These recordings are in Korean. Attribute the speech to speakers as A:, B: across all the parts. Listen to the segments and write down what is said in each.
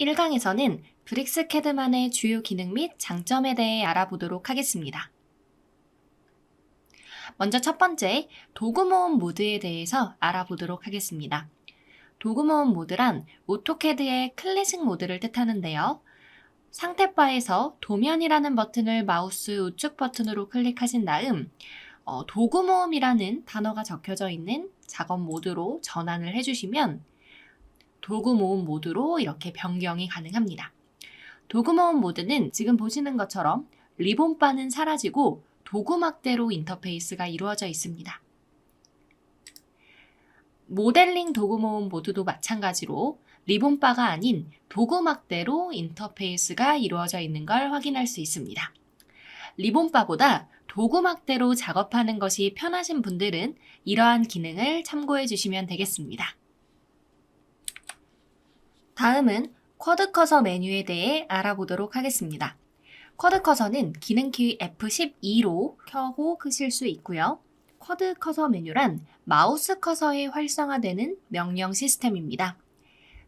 A: 1강에서는 브릭스 캐드만의 주요 기능 및 장점에 대해 알아보도록 하겠습니다. 먼저 첫 번째, 도구 모음 모드에 대해서 알아보도록 하겠습니다. 도구 모음 모드란 오토캐드의 클래식 모드를 뜻하는데요. 상태 바에서 도면이라는 버튼을 마우스 우측 버튼으로 클릭하신 다음 어, 도구 모음이라는 단어가 적혀져 있는 작업 모드로 전환을 해주시면 도구 모음 모드로 이렇게 변경이 가능합니다. 도구 모음 모드는 지금 보시는 것처럼 리본 바는 사라지고 도구 막대로 인터페이스가 이루어져 있습니다. 모델링 도구 모음 모드도 마찬가지로 리본 바가 아닌 도구 막대로 인터페이스가 이루어져 있는 걸 확인할 수 있습니다. 리본 바보다 도구 막대로 작업하는 것이 편하신 분들은 이러한 기능을 참고해 주시면 되겠습니다. 다음은 쿼드 커서 메뉴에 대해 알아보도록 하겠습니다. 쿼드 커서는 기능 키 F12로 켜고 끄실 수 있고요. 쿼드 커서 메뉴란 마우스 커서에 활성화되는 명령 시스템입니다.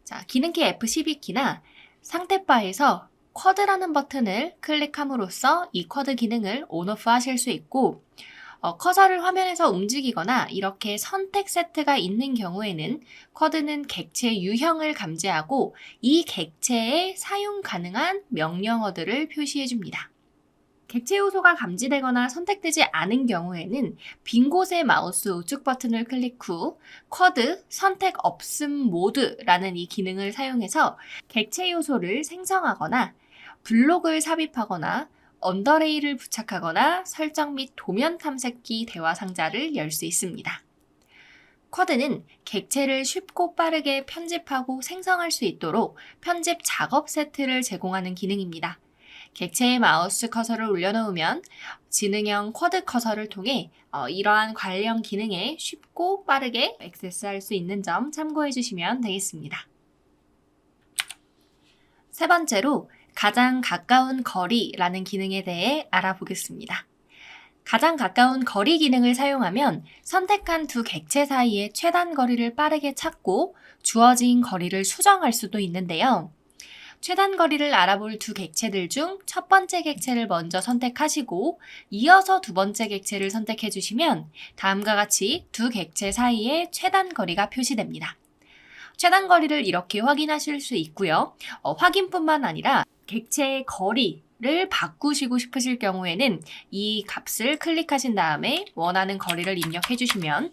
A: 자, 기능키 F12키나 상태바에서 쿼드라는 버튼을 클릭함으로써 이 쿼드 기능을 온오프 하실 수 있고 어, 커서를 화면에서 움직이거나 이렇게 선택 세트가 있는 경우에는 쿼드는 객체 유형을 감지하고 이 객체에 사용 가능한 명령어들을 표시해 줍니다. 객체 요소가 감지되거나 선택되지 않은 경우에는 빈 곳의 마우스 우측 버튼을 클릭 후 쿼드 선택 없음 모드라는 이 기능을 사용해서 객체 요소를 생성하거나 블록을 삽입하거나 언더레이를 부착하거나 설정 및 도면 탐색기 대화 상자를 열 수 있습니다. 쿼드는 객체를 쉽고 빠르게 편집하고 생성할 수 있도록 편집 작업 세트를 제공하는 기능입니다. 객체의 마우스 커서를 올려놓으면 지능형 쿼드 커서를 통해 어, 이러한 관련 기능에 쉽고 빠르게 액세스할 수 있는 점 참고해 주시면 되겠습니다. 세 번째로 가장 가까운 거리라는 기능에 대해 알아보겠습니다. 가장 가까운 거리 기능을 사용하면 선택한 두 객체 사이의 최단 거리를 빠르게 찾고 주어진 거리를 수정할 수도 있는데요. 최단 거리를 알아볼 두 객체들 중 첫 번째 객체를 먼저 선택하시고 이어서 두 번째 객체를 선택해 주시면 다음과 같이 두 객체 사이의 최단 거리가 표시됩니다. 최단 거리를 이렇게 확인하실 수 있고요. 어, 확인뿐만 아니라 객체의 거리 를 바꾸시고 싶으실 경우에는 이 값을 클릭하신 다음에 원하는 거리를 입력해 주시면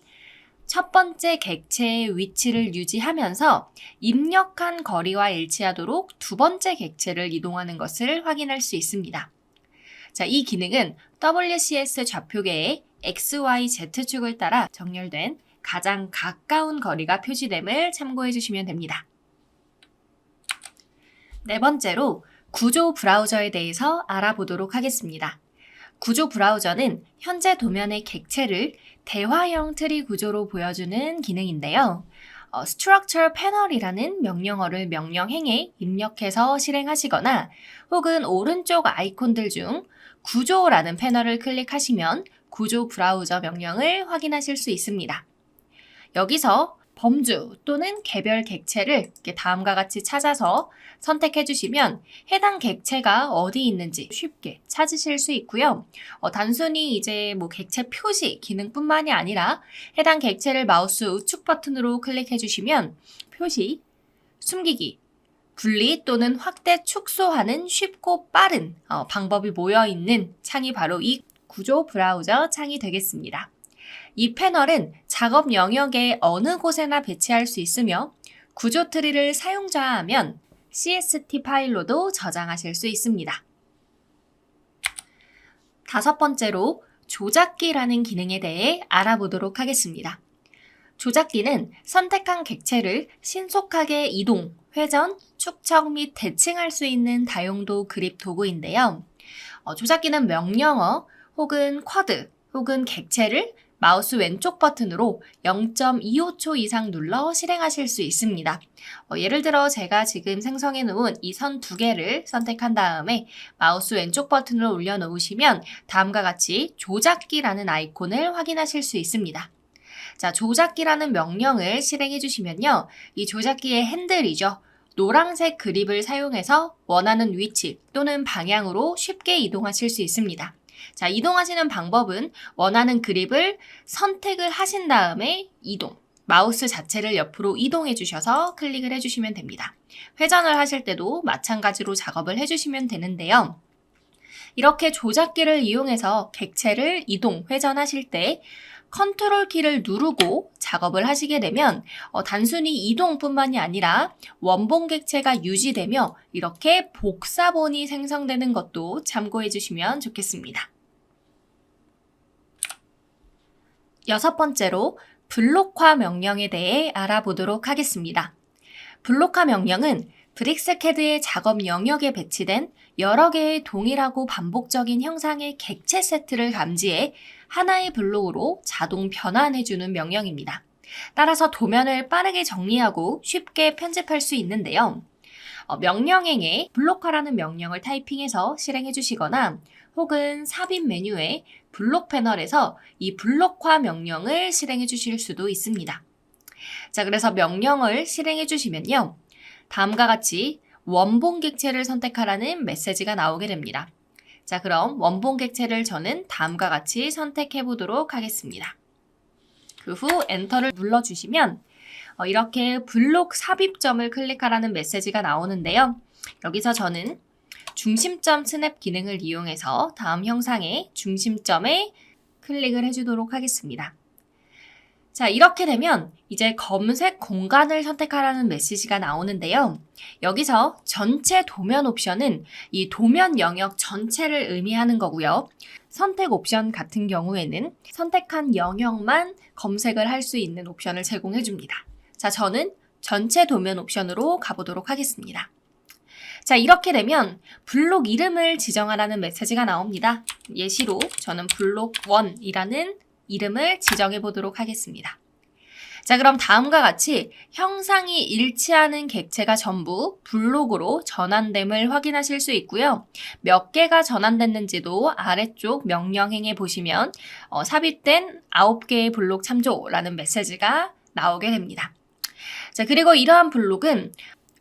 A: 첫 번째 객체의 위치를 유지하면서 입력한 거리와 일치하도록 두 번째 객체를 이동하는 것을 확인할 수 있습니다. 자, 이 기능은 WCS 좌표계의 XY, Z축을 따라 정렬된 가장 가까운 거리가 표시됨을 참고해 주시면 됩니다. 네 번째로 구조 브라우저에 대해서 알아보도록 하겠습니다. 구조 브라우저는 현재 도면의 객체를 대화형 트리 구조로 보여주는 기능인데요. 어, structure panel이라는 명령어를 명령행에 입력해서 실행하시거나 혹은 오른쪽 아이콘들 중 구조라는 패널을 클릭하시면 구조 브라우저 명령을 확인하실 수 있습니다. 여기서 범주 또는 개별 객체를 다음과 같이 찾아서 선택해 주시면 해당 객체가 어디 있는지 쉽게 찾으실 수 있고요. 어, 단순히 이제 뭐 객체 표시 기능뿐만이 아니라 해당 객체를 마우스 우측 버튼으로 클릭해 주시면 표시, 숨기기, 분리 또는 확대 축소하는 쉽고 빠른 어, 방법이 모여 있는 창이 바로 이 구조 브라우저 창이 되겠습니다. 이 패널은 작업 영역의 어느 곳에나 배치할 수 있으며 구조 트리를 사용자하면 CST 파일로도 저장하실 수 있습니다. 다섯 번째로 조작기라는 기능에 대해 알아보도록 하겠습니다. 조작기는 선택한 객체를 신속하게 이동, 회전, 축척 및 대칭할 수 있는 다용도 그립 도구인데요. 어, 조작기는 명령어 혹은 쿼드 혹은 객체를 마우스 왼쪽 버튼으로 0.25초 이상 눌러 실행하실 수 있습니다. 어, 예를 들어 제가 지금 생성해 놓은 이 선 두 개를 선택한 다음에 마우스 왼쪽 버튼을 올려 놓으시면 다음과 같이 조작기라는 아이콘을 확인하실 수 있습니다. 자, 조작기라는 명령을 실행해 주시면요. 이 조작기의 핸들이죠. 노란색 그립을 사용해서 원하는 위치 또는 방향으로 쉽게 이동하실 수 있습니다. 자, 이동하시는 방법은 원하는 그립을 선택을 하신 다음에 이동. 마우스 자체를 옆으로 이동해 주셔서 클릭을 해주시면 됩니다. 회전을 하실 때도 마찬가지로 작업을 해주시면 되는데요. 이렇게 조작기를 이용해서 객체를 이동, 회전하실 때 컨트롤 키를 누르고 작업을 하시게 되면 어, 단순히 이동뿐만이 아니라 원본 객체가 유지되며 이렇게 복사본이 생성되는 것도 참고해 주시면 좋겠습니다. 여섯 번째로 블록화 명령에 대해 알아보도록 하겠습니다. 블록화 명령은 브릭스캐드의 작업 영역에 배치된 여러 개의 동일하고 반복적인 형상의 객체 세트를 감지해 하나의 블록으로 자동 변환해주는 명령입니다. 따라서 도면을 빠르게 정리하고 쉽게 편집할 수 있는데요. 어, 명령행에 블록화라는 명령을 타이핑해서 실행해 주시거나 혹은 삽입 메뉴에 블록 패널에서 이 블록화 명령을 실행해 주실 수도 있습니다. 자, 그래서 명령을 실행해 주시면요. 다음과 같이 원본 객체를 선택하라는 메시지가 나오게 됩니다. 자, 그럼 원본 객체를 저는 다음과 같이 선택해 보도록 하겠습니다. 그 후 엔터를 눌러주시면 어, 이렇게 블록 삽입점을 클릭하라는 메시지가 나오는데요. 여기서 저는 중심점 스냅 기능을 이용해서 다음 형상의 중심점에 클릭을 해주도록 하겠습니다. 자, 이렇게 되면 이제 검색 공간을 선택하라는 메시지가 나오는데요. 여기서 전체 도면 옵션은 이 도면 영역 전체를 의미하는 거고요. 선택 옵션 같은 경우에는 선택한 영역만 검색을 할 수 있는 옵션을 제공해 줍니다. 자, 저는 전체 도면 옵션으로 가보도록 하겠습니다. 자, 이렇게 되면 블록 이름을 지정하라는 메시지가 나옵니다. 예시로 저는 블록 1이라는 이름을 지정해 보도록 하겠습니다. 자, 그럼 다음과 같이 형상이 일치하는 객체가 전부 블록으로 전환됨을 확인하실 수 있고요. 몇 개가 전환됐는지도 아래쪽 명령행에 보시면 어, 삽입된 9개의 블록 참조라는 메시지가 나오게 됩니다. 자, 그리고 이러한 블록은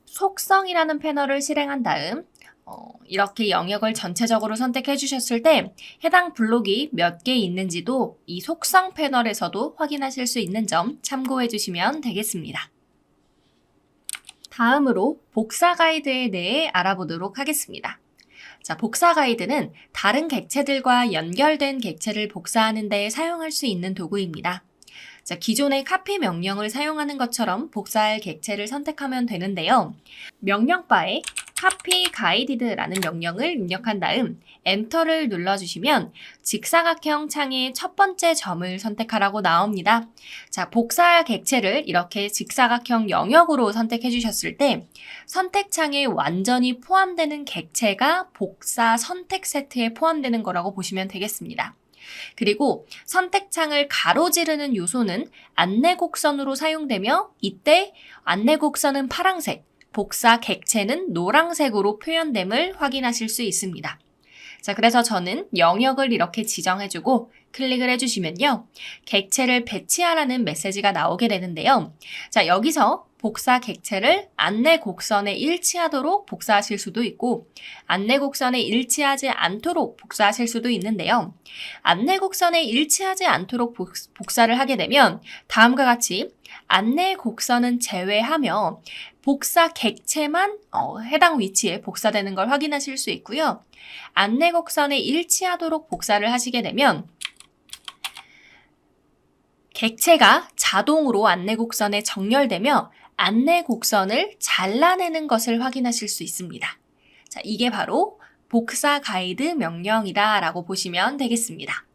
A: 속성이라는 패널을 실행한 다음 어, 이렇게 영역을 전체적으로 선택해 주셨을 때 해당 블록이 몇 개 있는지도 이 속성 패널에서도 확인하실 수 있는 점 참고해 주시면 되겠습니다. 다음으로 복사 가이드에 대해 알아보도록 하겠습니다. 자, 복사 가이드는 다른 객체들과 연결된 객체를 복사하는 데 사용할 수 있는 도구입니다. 자, 기존의 카피 명령을 사용하는 것처럼 복사할 객체를 선택하면 되는데요. 명령 바에 copy guided라는 명령을 입력한 다음 엔터를 눌러주시면 직사각형 창의 첫 번째 점을 선택하라고 나옵니다. 자, 복사 객체를 이렇게 직사각형 영역으로 선택해 주셨을 때 선택창에 완전히 포함되는 객체가 복사 선택 세트에 포함되는 거라고 보시면 되겠습니다. 그리고 선택창을 가로지르는 요소는 안내 곡선으로 사용되며 이때 안내 곡선은 파랑색, 복사 객체는 노란색으로 표현됨을 확인하실 수 있습니다. 자, 그래서 저는 영역을 이렇게 지정해주고 클릭을 해주시면요. 객체를 배치하라는 메시지가 나오게 되는데요. 자, 여기서 복사 객체를 안내 곡선에 일치하도록 복사하실 수도 있고 안내 곡선에 일치하지 않도록 복사하실 수도 있는데요. 안내 곡선에 일치하지 않도록 복사를 하게 되면 다음과 같이 안내 곡선은 제외하며 복사 객체만 어, 해당 위치에 복사되는 걸 확인하실 수 있고요. 안내 곡선에 일치하도록 복사를 하시게 되면 객체가 자동으로 안내 곡선에 정렬되며 안내 곡선을 잘라내는 것을 확인하실 수 있습니다. 자, 이게 바로 복사 가이드 명령이다 라고 보시면 되겠습니다.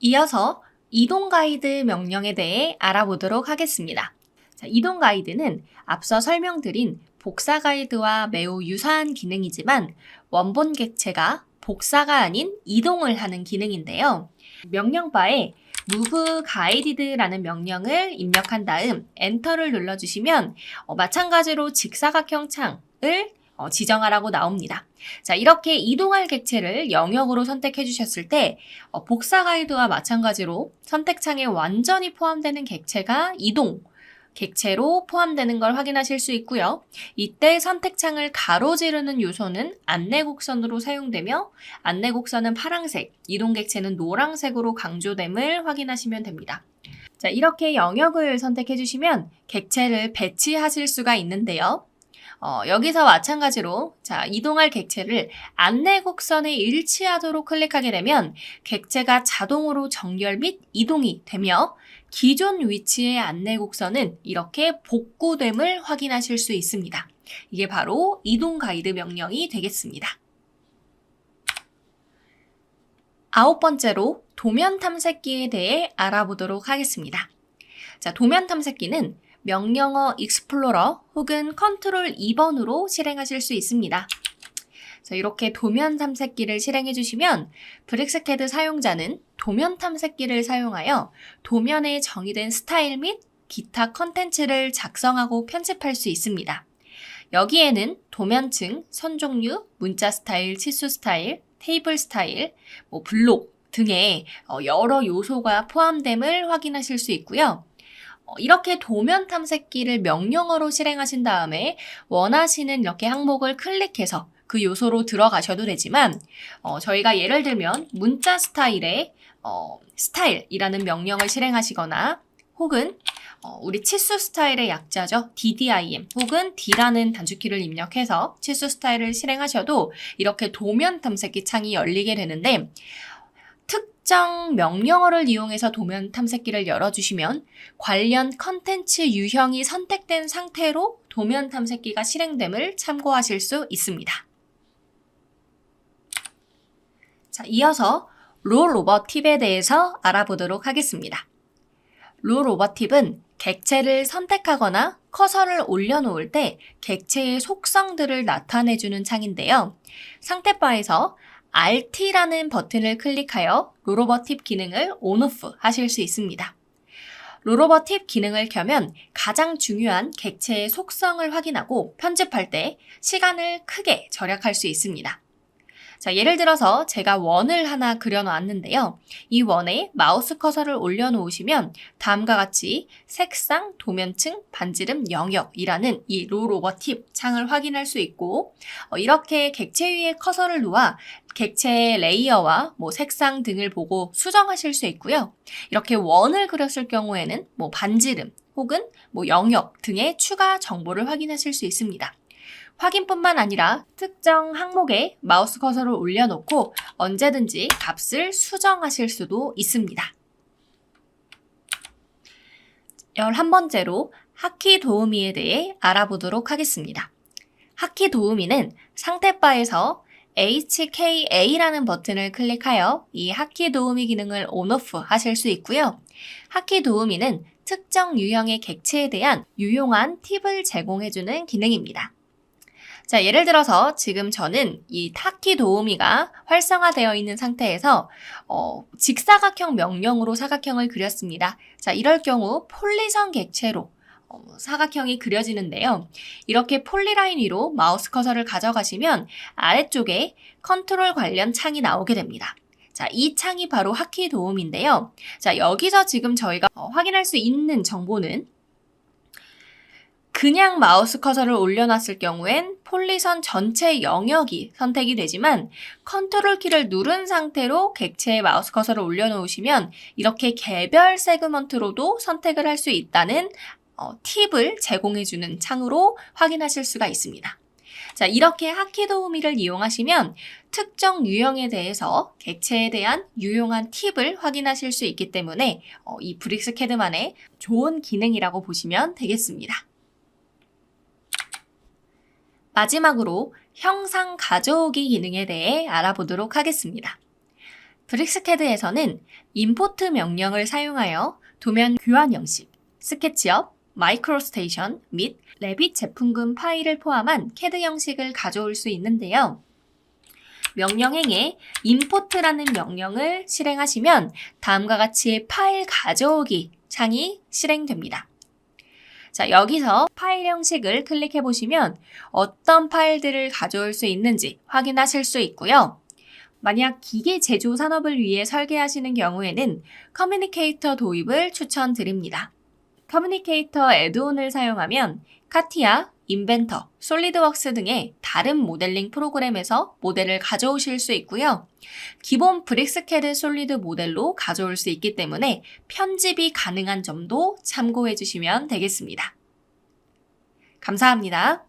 A: 이어서 이동 가이드 명령에 대해 알아보도록 하겠습니다. 자, 이동 가이드는 앞서 설명드린 복사 가이드와 매우 유사한 기능이지만 원본 객체가 복사가 아닌 이동을 하는 기능인데요. 명령바에 move guided라는 명령을 입력한 다음 엔터를 눌러주시면 어, 마찬가지로 직사각형 창을 어, 지정하라고 나옵니다. 자, 이렇게 이동할 객체를 영역으로 선택해 주셨을 때 어, 복사 가이드와 마찬가지로 선택창에 완전히 포함되는 객체가 이동 객체로 포함되는 걸 확인하실 수 있고요. 이때 선택창을 가로지르는 요소는 안내 곡선으로 사용되며 안내 곡선은 파랑색, 이동 객체는 노란색으로 강조됨을 확인하시면 됩니다. 자, 이렇게 영역을 선택해 주시면 객체를 배치하실 수가 있는데요. 어, 여기서 마찬가지로 자, 이동할 객체를 안내 곡선에 일치하도록 클릭하게 되면 객체가 자동으로 정렬 및 이동이 되며 기존 위치의 안내 곡선은 이렇게 복구됨을 확인하실 수 있습니다. 이게 바로 이동 가이드 명령이 되겠습니다. 아홉 번째로 도면 탐색기에 대해 알아보도록 하겠습니다. 자, 도면 탐색기는 명령어 익스플로러 혹은 컨트롤 2번으로 실행하실 수 있습니다. 자, 이렇게 도면 탐색기를 실행해 주시면 브릭스캐드 사용자는 도면 탐색기를 사용하여 도면에 정의된 스타일 및 기타 컨텐츠를 작성하고 편집할 수 있습니다. 여기에는 도면층, 선 종류, 문자 스타일, 치수 스타일, 테이블 스타일, 뭐 블록 등의 어, 여러 요소가 포함됨을 확인하실 수 있고요. 어, 이렇게 도면 탐색기를 명령어로 실행하신 다음에 원하시는 이렇게 항목을 클릭해서 그 요소로 들어가셔도 되지만 어, 저희가 예를 들면 문자 스타일의 어, 스타일이라는 명령을 실행하시거나 혹은 어, 우리 치수 스타일의 약자죠. DDIM 혹은 D라는 단축키를 입력해서 치수 스타일을 실행하셔도 이렇게 도면 탐색기 창이 열리게 되는데 특정 명령어를 이용해서 도면 탐색기를 열어주시면 관련 컨텐츠 유형이 선택된 상태로 도면 탐색기가 실행됨을 참고하실 수 있습니다. 자, 이어서 롤 오버 팁에 대해서 알아보도록 하겠습니다. 롤 오버 팁은 객체를 선택하거나 커서를 올려놓을 때 객체의 속성들을 나타내주는 창인데요. 상태 바에서 RT라는 버튼을 클릭하여 롤오버 팁 기능을 온오프 하실 수 있습니다. 롤오버 팁 기능을 켜면 가장 중요한 객체의 속성을 확인하고 편집할 때 시간을 크게 절약할 수 있습니다. 자, 예를 들어서 제가 원을 하나 그려놨는데요. 이 원에 마우스 커서를 올려놓으시면 다음과 같이 색상, 도면층, 반지름, 영역이라는 이롤 오버 팁 창을 확인할 수 있고 어, 이렇게 객체 위에 커서를 놓아 객체의 레이어와 뭐 색상 등을 보고 수정하실 수 있고요. 이렇게 원을 그렸을 경우에는 뭐 반지름 혹은 뭐 영역 등의 추가 정보를 확인하실 수 있습니다. 확인뿐만 아니라 특정 항목에 마우스 커서를 올려놓고 언제든지 값을 수정하실 수도 있습니다. 11번째로 하키 도우미에 대해 알아보도록 하겠습니다. 하키 도우미는 상태 바에서 HKA라는 버튼을 클릭하여 이 하키 도우미 기능을 온오프 하실 수 있고요. 하키 도우미는 특정 유형의 객체에 대한 유용한 팁을 제공해주는 기능입니다. 자, 예를 들어서 지금 저는 이 타키 도우미가 활성화되어 있는 상태에서 어, 직사각형 명령으로 사각형을 그렸습니다. 자, 이럴 경우 폴리선 객체로 어, 사각형이 그려지는데요. 이렇게 폴리라인 위로 마우스 커서를 가져가시면 아래쪽에 컨트롤 관련 창이 나오게 됩니다. 자, 이 창이 바로 하키 도움인데요. 자, 여기서 지금 저희가 어, 확인할 수 있는 정보는 그냥 마우스 커서를 올려놨을 경우엔 폴리선 전체 영역이 선택이 되지만 컨트롤 키를 누른 상태로 객체의 마우스 커서를 올려놓으시면 이렇게 개별 세그먼트로도 선택을 할 수 있다는 어, 팁을 제공해주는 창으로 확인하실 수가 있습니다. 자, 이렇게 하키 도우미를 이용하시면 특정 유형에 대해서 객체에 대한 유용한 팁을 확인하실 수 있기 때문에 어, 이 브릭스 캐드만의 좋은 기능이라고 보시면 되겠습니다. 마지막으로 형상 가져오기 기능에 대해 알아보도록 하겠습니다. 브릭스캐드에서는 임포트 명령을 사용하여 도면 교환 형식, 스케치업, 마이크로스테이션 및 레빗 제품군 파일을 포함한 캐드 형식을 가져올 수 있는데요. 명령행에 import라는 명령을 실행하시면 다음과 같이 파일 가져오기 창이 실행됩니다. 자, 여기서 파일 형식을 클릭해 보시면 어떤 파일들을 가져올 수 있는지 확인하실 수 있고요. 만약 기계 제조 산업을 위해 설계하시는 경우에는 커뮤니케이터 도입을 추천드립니다. 커뮤니케이터 애드온을 사용하면 카티아, 인벤터, 솔리드웍스 등의 다른 모델링 프로그램에서 모델을 가져오실 수 있고요. 기본 브릭스캐드 솔리드 모델로 가져올 수 있기 때문에 편집이 가능한 점도 참고해 주시면 되겠습니다. 감사합니다.